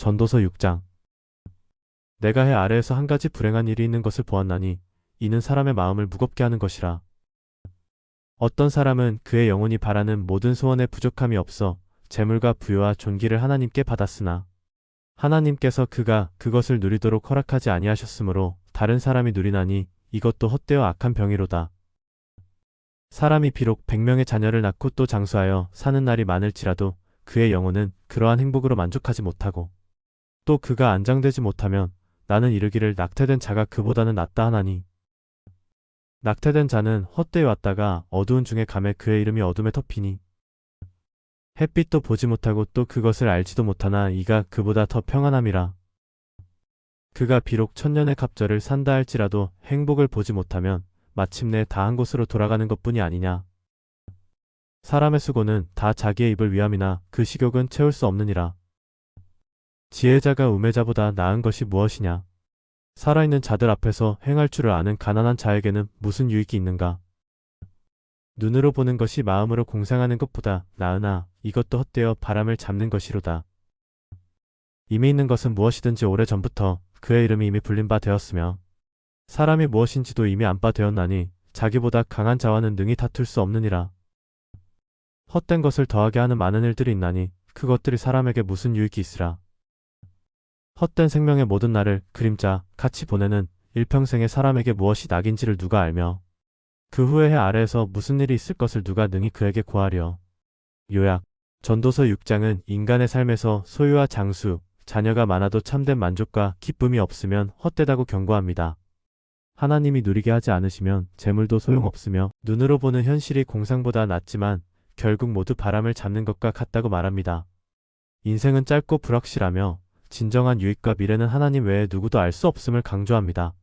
전도서 6장 내가 해 아래에서 한 가지 불행한 일이 있는 것을 보았나니 이는 사람의 마음을 무겁게 하는 것이라. 어떤 사람은 그의 영혼이 바라는 모든 소원에 부족함이 없어 재물과 부유와 존귀를 하나님께 받았으나 하나님께서 그가 그것을 누리도록 허락하지 아니하셨으므로 다른 사람이 누리나니 이것도 헛되어 악한 병이로다. 사람이 비록 백명의 자녀를 낳고 또 장수하여 사는 날이 많을지라도 그의 영혼은 그러한 행복으로 만족하지 못하고 또 그가 안장되지 못하면 나는 이르기를 낙태된 자가 그보다는 낫다 하나니. 낙태된 자는 헛되이 왔다가 어두운 중에 감에 그의 이름이 어둠에 덮이니. 햇빛도 보지 못하고 또 그것을 알지도 못하나 이가 그보다 더 평안함이라. 그가 비록 천년의 갑절을 산다 할지라도 행복을 보지 못하면 마침내 다 한 곳으로 돌아가는 것뿐이 아니냐. 사람의 수고는 다 자기의 입을 위함이나 그 식욕은 채울 수 없느니라 지혜자가 우매자보다 나은 것이 무엇이냐? 살아있는 자들 앞에서 행할 줄을 아는 가난한 자에게는 무슨 유익이 있는가? 눈으로 보는 것이 마음으로 공상하는 것보다 나으나 이것도 헛되어 바람을 잡는 것이로다. 이미 있는 것은 무엇이든지 오래 전부터 그의 이름이 이미 불린 바 되었으며 사람이 무엇인지도 이미 안바 되었나니 자기보다 강한 자와는 능히 다툴 수 없느니라. 헛된 것을 더하게 하는 많은 일들이 있나니 그것들이 사람에게 무슨 유익이 있으라. 헛된 생명의 모든 날을 그림자 같이 보내는 일평생의 사람에게 무엇이 낙인지를 누가 알며 그 후에 해 아래에서 무슨 일이 있을 것을 누가 능히 그에게 구하려. 요약 전도서 6장은 인간의 삶에서 소유와 장수, 자녀가 많아도 참된 만족과 기쁨이 없으면 헛되다고 경고합니다. 하나님이 누리게 하지 않으시면 재물도 소용없으며 눈으로 보는 현실이 공상보다 낫지만 결국 모두 바람을 잡는 것과 같다고 말합니다. 인생은 짧고 불확실하며 진정한 유익과 미래는 하나님 외에 누구도 알 수 없음을 강조합니다.